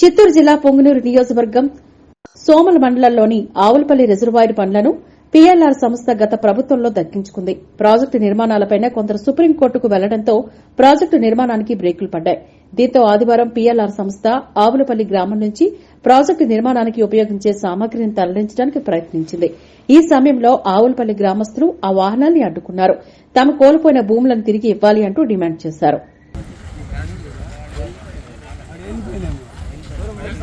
చిత్తూరు జిల్లా పొంగునూరు నియోజకవర్గం సోమల మండలంలోని ఆవులపల్లి రిజర్వాయర్ పనులను పీఎల్ఆర్ సంస్థ గత ప్రభుత్వంలో దక్కించుకుంది. ప్రాజెక్టు నిర్మాణాలపై కొందరు సుప్రీంకోర్టుకు వెళ్ళడంతో ప్రాజెక్టు నిర్మాణానికి బ్రేకులు పడ్డాయి. దీంతో ఆదివారం పీఎల్ఆర్ సంస్థ ఆవులపల్లి గ్రామం నుంచి ప్రాజెక్టు నిర్మాణానికి ఉపయోగించే సామగ్రిని తరలించడానికి ప్రయత్నించింది. ఈ సమయంలో ఆవులపల్లి గ్రామస్తులు ఆ వాహనాన్ని అడ్డుకున్నారు. తాము కోల్పోయిన భూములను తిరిగి ఇవ్వాలి అంటూ డిమాండ్ చేశారు.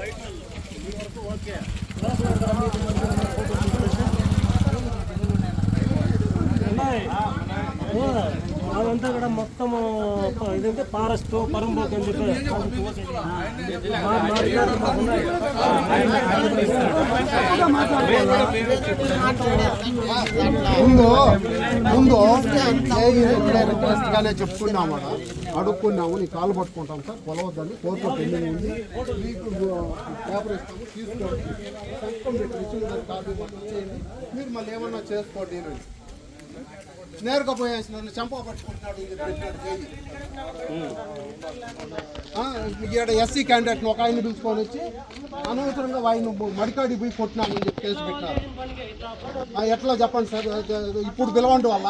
ఓకే అదంతా కూడా మొత్తం ఇదంటే ఫారెస్ట్ పరంబోక్ అని చెప్పి ముందు ముందు ఏది గానే చెప్పుకున్నాము ఆడ. అడుక్కున్నాము నీ కాలు పట్టుకుంటాం సార్ కొలవద్దని కోర్టులో పెండింగ్ ఉంది. మీకు పేపర్ ఇస్తాము తీసుకోండి. సంతకం పెట్టి మీరు మళ్ళీ ఏమన్నా చేసుకోండి అని నేరుగా పోయేసిన చంప పట్టుకుంటున్నాడు ఇది పెట్టినాడు ఆ, ఈడ ఎస్సీ క్యాండిడేట్ ఒక ఆయన పిలుచుకొని వచ్చి అనవసరంగా ఆయన మడికాడి పోయి కొట్టినాను అని చెప్పి కేసు పెట్టినారు. ఎట్లా చెప్పండి సార్? ఇప్పుడు పిలవండి వల్ల